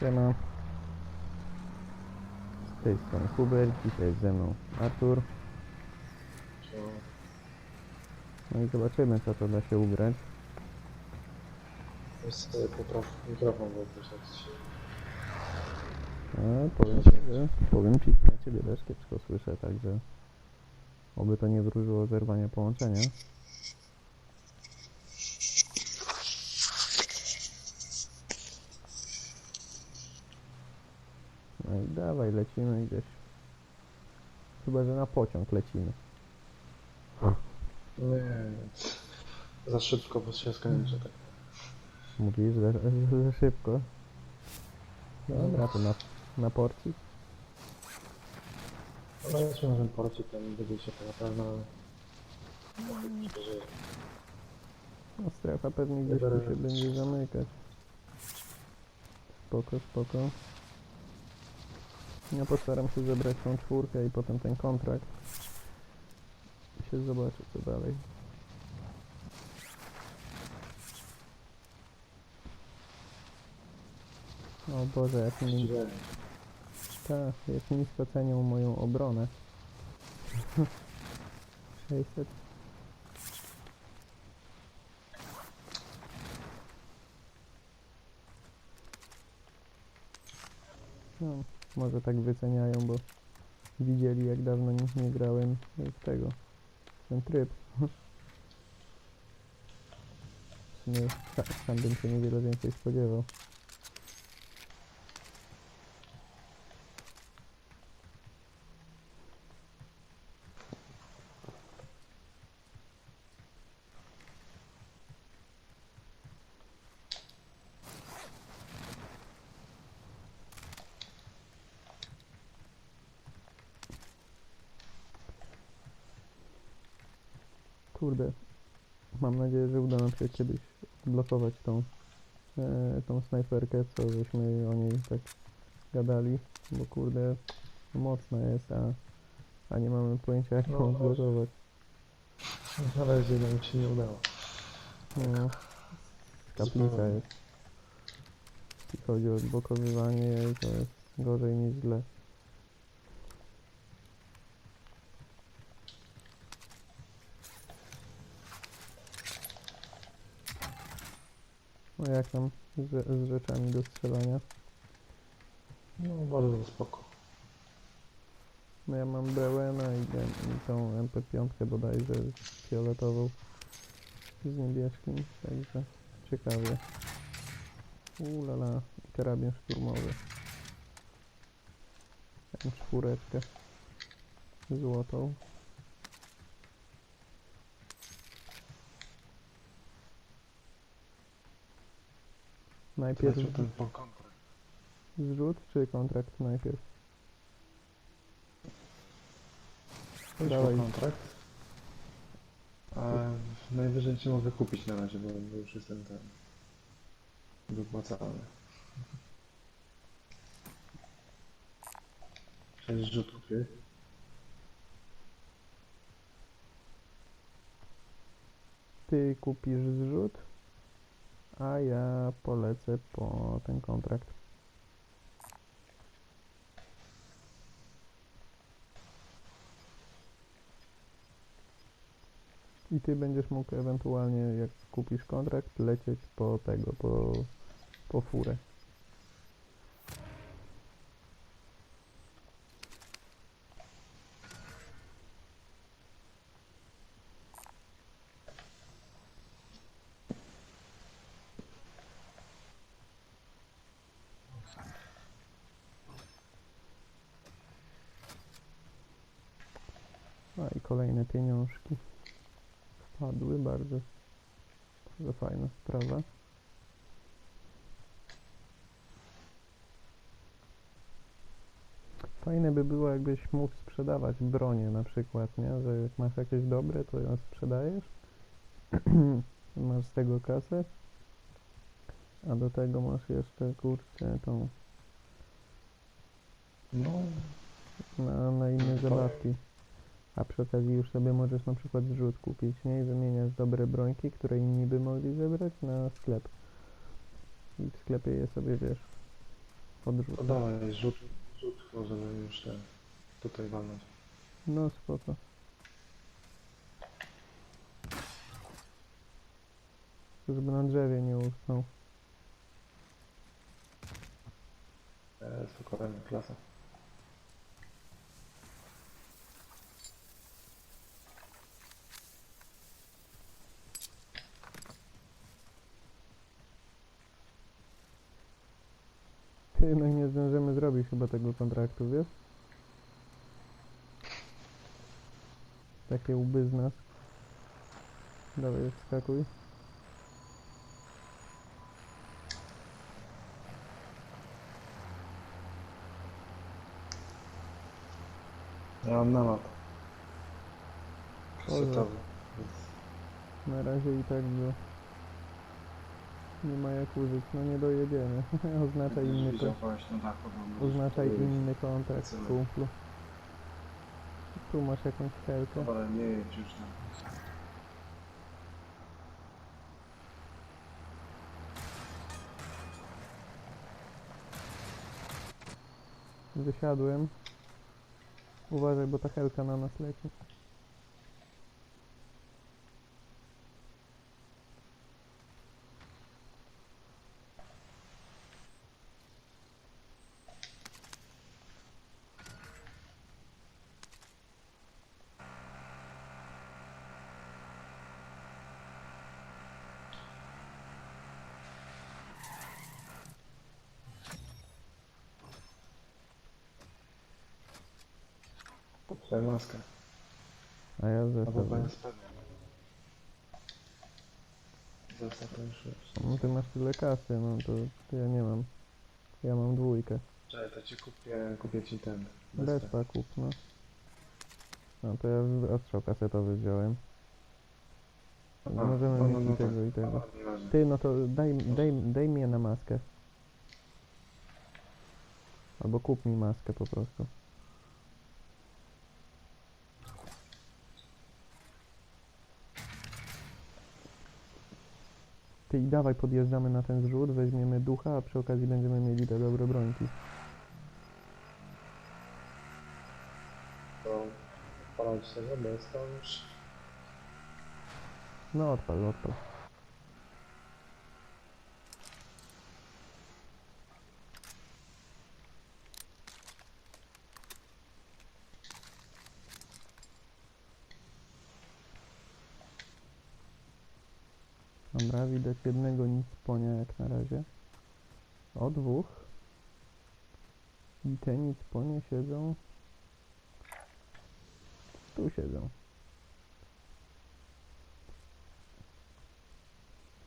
Siema. Z tej strony Hubert, dzisiaj jest ze mną Artur. No i zobaczymy co to da się ugrać. Sobie popraw mikrofon, bo to jest A, powiem ci, że powiem ci, ja ciebie też kiepsko słyszę, także oby to nie wróżyło zerwania połączenia. No i dawaj, lecimy gdzieś. Chyba, że na pociąg lecimy. Nie, za szybko, bo się skończy tak. Mówisz, że, że, że szybko. Dobra, to na, na porcik. No jest może porcie, tam będzie się to na pewno, ale... No strefa pewnie gdzieś tu się będzie zamykać. Spoko, spoko. Ja postaram się zebrać tą czwórkę i potem ten kontrakt. I się zobaczy co dalej. O Boże, jak mi, tak, jak nisko cenią moją obronę. 600 No, może tak wyceniają, bo widzieli jak dawno nie, nie grałem w tego, ten tryb. W sumie sa, sam bym się niewiele więcej spodziewał. Kurde, mam nadzieję, że uda nam się kiedyś blokować tą, e, tą snajperkę, co żeśmy o niej tak gadali, bo kurde, mocna jest, a, a nie mamy pojęcia jak No, ją no. zblokować. ale jednak mi się nie udało. No, kaplica jest. Jeśli chodzi o odblokowywanie jej, to jest gorzej niż źle. No jak tam z, z rzeczami do strzelania? No bardzo spoko. No ja mam Brewena i, i tą MP5 bodajże fioletową z niebieskim, także ciekawie. Ulala, i karabin szturmowy. Mam czwóreczkę złotą. Najpierw Znaczy ten po kontrakt. zrzut czy kontrakt najpierw? Dawaj. kontrakt. A najwyżej cię mogę kupić na razie, bo już jestem ten... Wypłacalny. Sześć rzutów, nie? Ty kupisz zrzut, a ja polecę po ten kontrakt. I ty będziesz mógł ewentualnie, jak kupisz kontrakt, lecieć po tego, po, po furę. A i kolejne pieniążki wpadły, bardzo, bardzo fajna sprawa. Fajne by było, jakbyś mógł sprzedawać bronię na przykład, nie? Że jak masz jakieś dobre, to ją sprzedajesz, masz z tego kasę, a do tego masz jeszcze, kurczę, tą No, na, na inne zabawki. A przy okazji już sobie możesz na przykład zrzut kupić, nie? I wymieniasz dobre brońki, które inni by mogli zebrać na sklep. I w sklepie je sobie, wiesz, Podrzucę. Podawaj, rzut, rzut, żeby już ten, tutaj walnąć. No spoko. Żeby na drzewie nie usnął. E, spokojnie, klasa. No i nie zdążymy zrobić chyba tego kontraktu, wiesz? Takie łby z nas. Dawaj, wskakuj. Ja mam namot. Boże. Setowy. Na razie i tak go nie ma jak użyć, no nie dojedziemy. Oznaczaj inny, ko- jest- inny kontrakt, Lecimy. kumplu. Tu masz jakąś helkę. Ale nie jedź już tam. Wysiadłem. Uważaj, bo ta helka na nas leci. Twoja maska. A ja Albo zestaw. Zostaw. No ty masz tyle kasy, no to, to ja nie mam. Ja mam dwójkę. Czekaj, to ci kupię, kupię ci ten. Bezpa kup, no. No to ja w- ostrzał kasetowy wziąłem. A, Możemy no, mieć no, i no tego tak. i tego. Nieważne. Ty, no to daj, daj, daj mnie na maskę. Albo kup mi maskę po prostu. Ty i dawaj podjeżdżamy na ten zrzut, weźmiemy ducha, a przy okazji będziemy mieli te dobre brońki. To palać tego bez to już. No odpal, odpal. Dobra, widać jednego nic ponia jak na razie. O dwóch. I te nic ponie siedzą. Tu siedzą.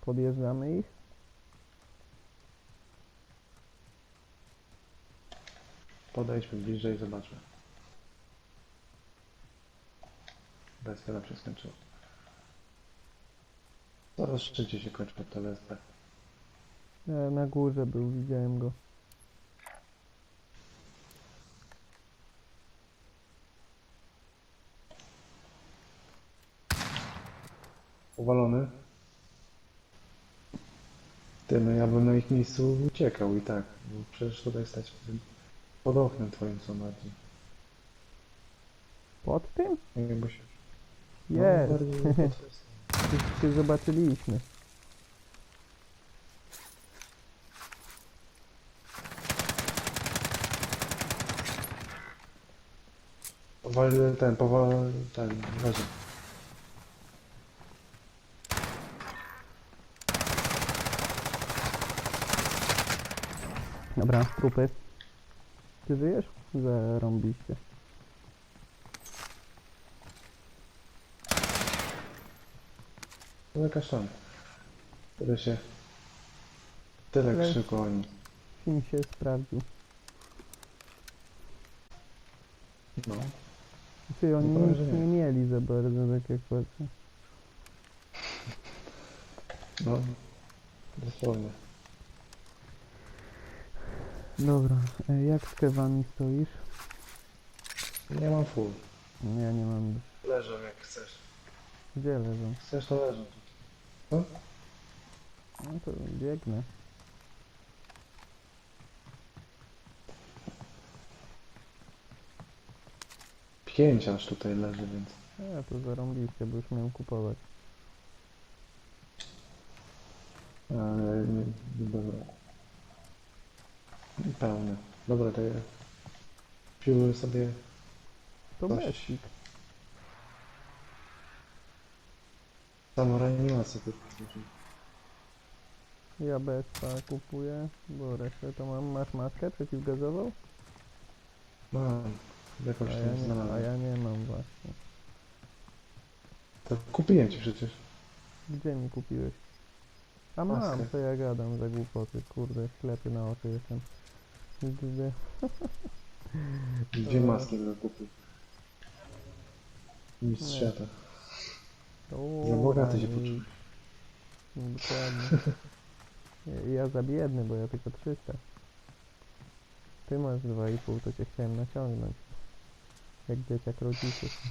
Podjeżdżamy ich. Podejdźmy bliżej zobaczmy. Nam się skończyło. Zaraz szczycie się kończy to BSP. E, na górze był, widziałem go. Uwalony. Ty, no ja bym na ich miejscu uciekał i tak. Bo przecież tutaj stać pod oknem twoim są bardziej. Pod tym? Jakby się... Jest! No, bardziej pod Już się zobaczyliśmy. Powoli ten, powoli ten, leży. Dobra, trupy. Ty żyjesz? Zarąbiście. No kaszan. Tyle się... Tyle Ale- krzyku oni. Film się sprawdził. No. Ty, oni No powiem, nic że nie. nie mieli za bardzo, tak jak patrzę. No. Dosłownie. Dobra, e, jak z kewami stoisz? Nie mam full. Ja nie mam... Leżą jak chcesz. Gdzie leżą? Chcesz to leżą. No to biegnę. Pięć aż tutaj leży, więc... Ja to zarąbiście, bo już miałem kupować. Ale nie, nie dobra. Pełne. Dobra, to ja... Piły sobie... To Coś. mesik. Besik. Samą reanimację tylko. Ja bezpa kupuję, bo resztę to mam. Masz maskę przeciwgazową? Mam. Jakoś A nie ja nie, a znalazłem. ja nie mam właśnie. To kupiłem ci przecież. Gdzie mi kupiłeś? A mam, Maskę. co ja gadam za głupoty, kurde, ślepy na oczy jestem. Gdy... Dwie E. maski. Mistrz Nie. świata. O, Za bogaty się. No, Dokładnie. Ja, ja za biedny, bo ja tylko 300. Ty masz 2,5, to cię chciałem naciągnąć. Jak dzieciak rodziców.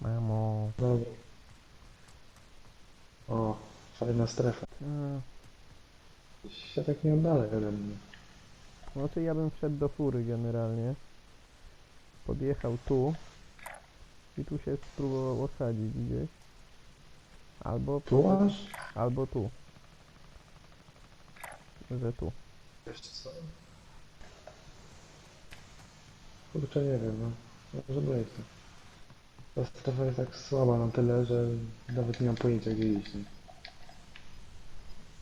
Mamo. Dobra. O, fajna strefa. A, Się tak nie oddalaj ode mnie. Znaczy ja bym wszedł do fury generalnie. Podjechał tu. I tu się spróbował osadzić gdzieś. Albo Tu aż? Albo tu. Że tu. Jeszcze co? Kurczę, nie wiem, no. Może no. Ta strefa jest tak słaba na tyle, że nawet nie mam pojęcia gdzie iść. nie?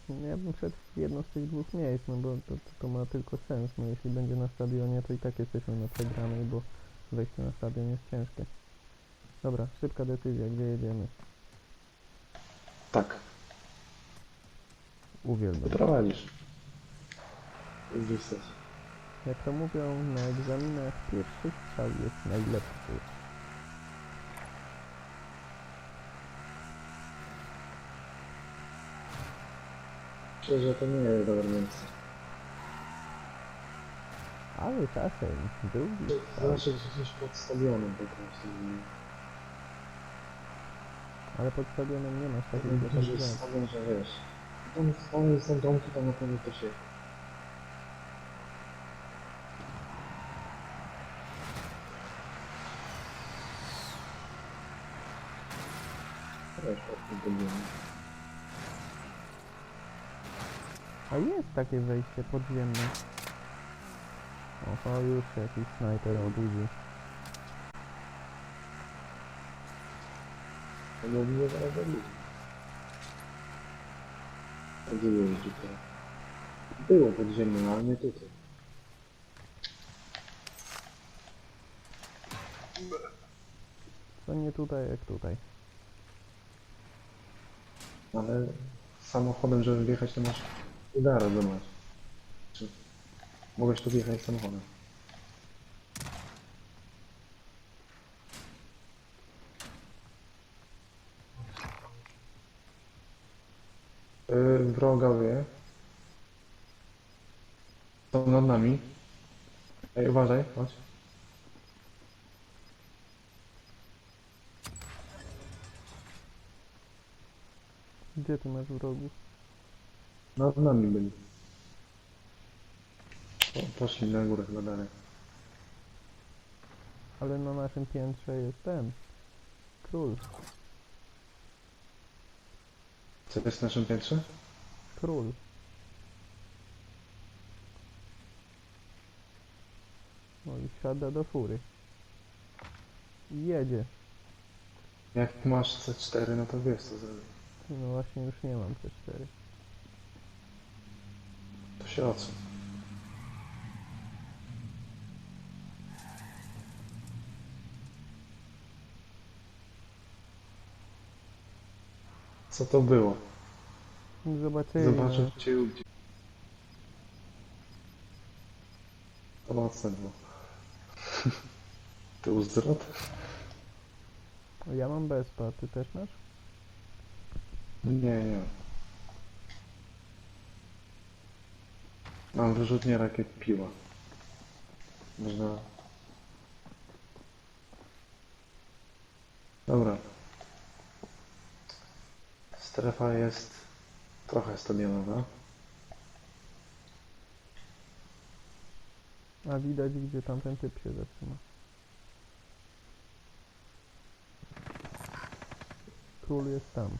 No Ja bym wszedł w jedno z tych dwóch miejsc, no bo to, to, to ma tylko sens. No jeśli będzie na stadionie, to i tak jesteśmy na przegranej, bo wejście na stadion jest ciężkie. Dobra, szybka decyzja, gdzie jedziemy? Tak, Uwielbiam. wyprowadzisz. Już jesteś. Jak to mówią na egzaminach, pierwszy strzał jest najlepszy. Że to nie jest dobre miejsce. Ale czasem drugi strzał. Znaczy, że gdzieś pod stadionem po prostu. Ale pod stadionem nie masz takiej Tak duży lokalizacji. stadion, że wiesz. Tam, tam są domki, tam na pewno też jest. Wiesz, tym budynkiem. A jest takie wejście podziemne. Oho, już się jakiś snajper obudził. To nie było zaraz robić. Gdzie jeździ teraz? Było podziemne, ale nie tutaj. To nie tutaj jak tutaj. Ale samochodem, żeby wjechać, to masz udara domać. Czy mogłeś tu wjechać samochodem? Są nad nami. Ej, uważaj, chodź. Gdzie ty masz wrogów? Nad nami byli. O, poszli na górę chyba dalej. Ale na naszym piętrze jest ten. Król. Co jest na naszym piętrze? Król. No i wsiada do fury. I jedzie. Jak masz C4, no to wiesz co zrobić. No właśnie już nie mam C4. To się odsuń. Co to było? Zobaczymy. Zobaczę cię gdzie. To mocne było. Tył zwrot? Ja mam bezpa, ty też masz? Nie, nie. Mam wyrzutnię rakiet piła. Można... Dobra. Strefa jest trochę stadionowa. A widać gdzie tamten typ się zatrzyma. Król jest tam.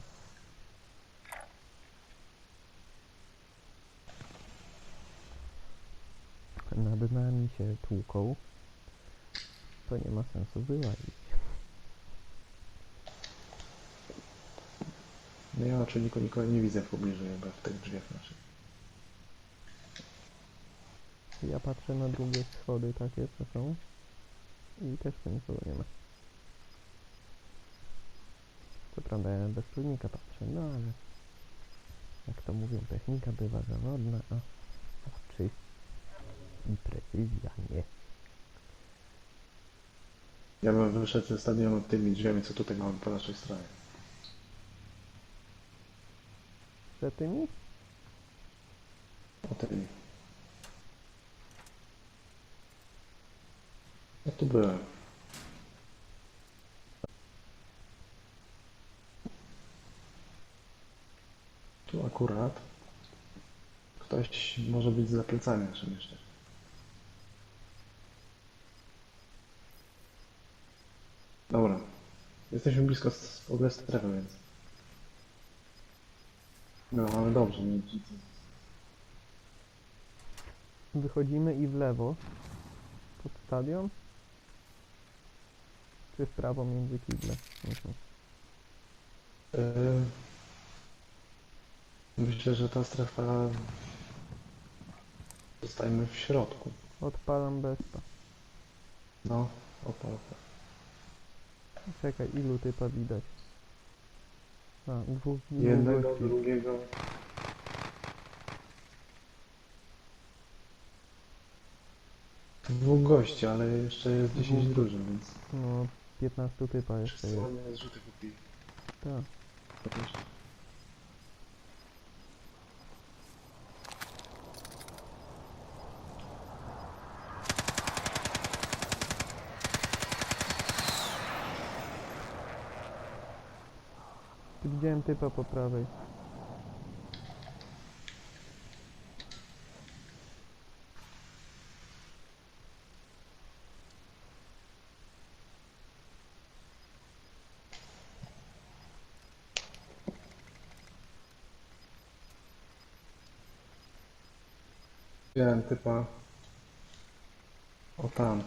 Nad nami się tłuką. To nie ma sensu wyłazić. No ja raczej nikogo, nikogo nie widzę w pobliżu jakby w tych drzwiach naszych. Ja patrzę na drugie schody takie, co są. I też tu nikogo nie ma. Co prawda ja bez czujnika patrzę, no ale jak to mówią, technika bywa zawodna, a oczy i precyzja nie. Ja bym wyszedł ze stadionu tymi drzwiami, co tutaj mamy po naszej stronie. Za tymi? O tymi. Ja tu byłem. Tu akurat ktoś może być za plecami naszym jeszcze. Dobra. Jesteśmy blisko w ogóle strefy, więc. No, ale dobrze, nie. Wychodzimy i w lewo pod stadion. Czy w prawo między kible? Mhm. Yy, Myślę, że ta strefa. Zostajemy w środku. Odpalam bezpa. No, opa, opa. Czekaj, ilu typa widać? A, dwóch, dwóch Jednego, gości. drugiego. Dwóch gości, ale jeszcze jest 10 Dwóch. drużyn, więc. No, 15 typa jeszcze Wszyscy jest. ładnie zrzuty kupili. Tak. Widziałem typa po prawej. Widziałem typa. O tam.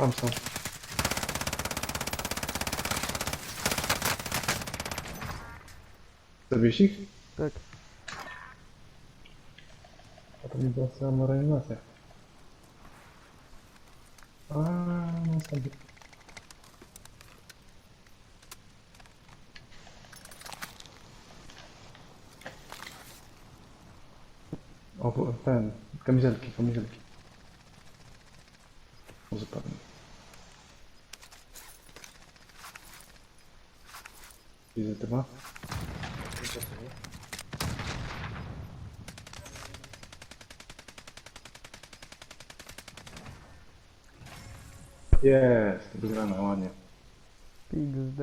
Tam są. Zabiłeś ich? Tak, A to nie była sama reanimacja. A, no sobie. O, ten, kamizelki, kamizelki. Zupełnie. Widzę tyma. Jest, wygrana, ładnie. XD.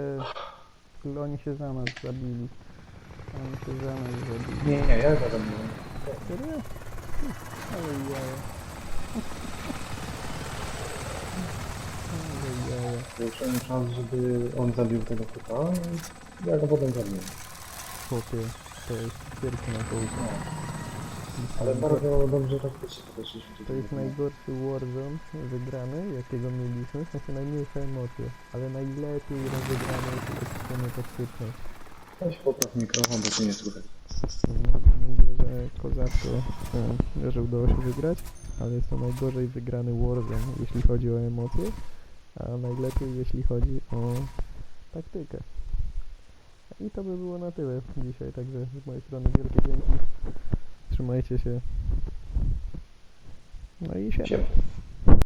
Oni się za nas zabili. Oni się za nas zabili. Nie, nie, ja go zabiłem. Serio? Ale jaja. Ale jaja. Zwiększyłem szans, żeby on zabił tego i ja go potem zabiłem. Chłopie, to jest cyrk na kołku. Ale bardzo dobrze taktycznie podeszliśmy. do To jest najgorszy Warzone wygrany, jakiego mieliśmy, w sensie najmniejsze emocje, ale najlepiej rozegrany jest strony taktycznej. Weź popraw mikrofon, bo tu nie słychać. Mam nadzieję, że kozacko e, że udało się wygrać, ale jest to najgorzej wygrany Warzone, jeśli chodzi o emocje, a najlepiej jeśli chodzi o taktykę. I to by było na tyle dzisiaj, także z mojej strony wielkie dzięki. Trzymajcie się. No i siema. Siema.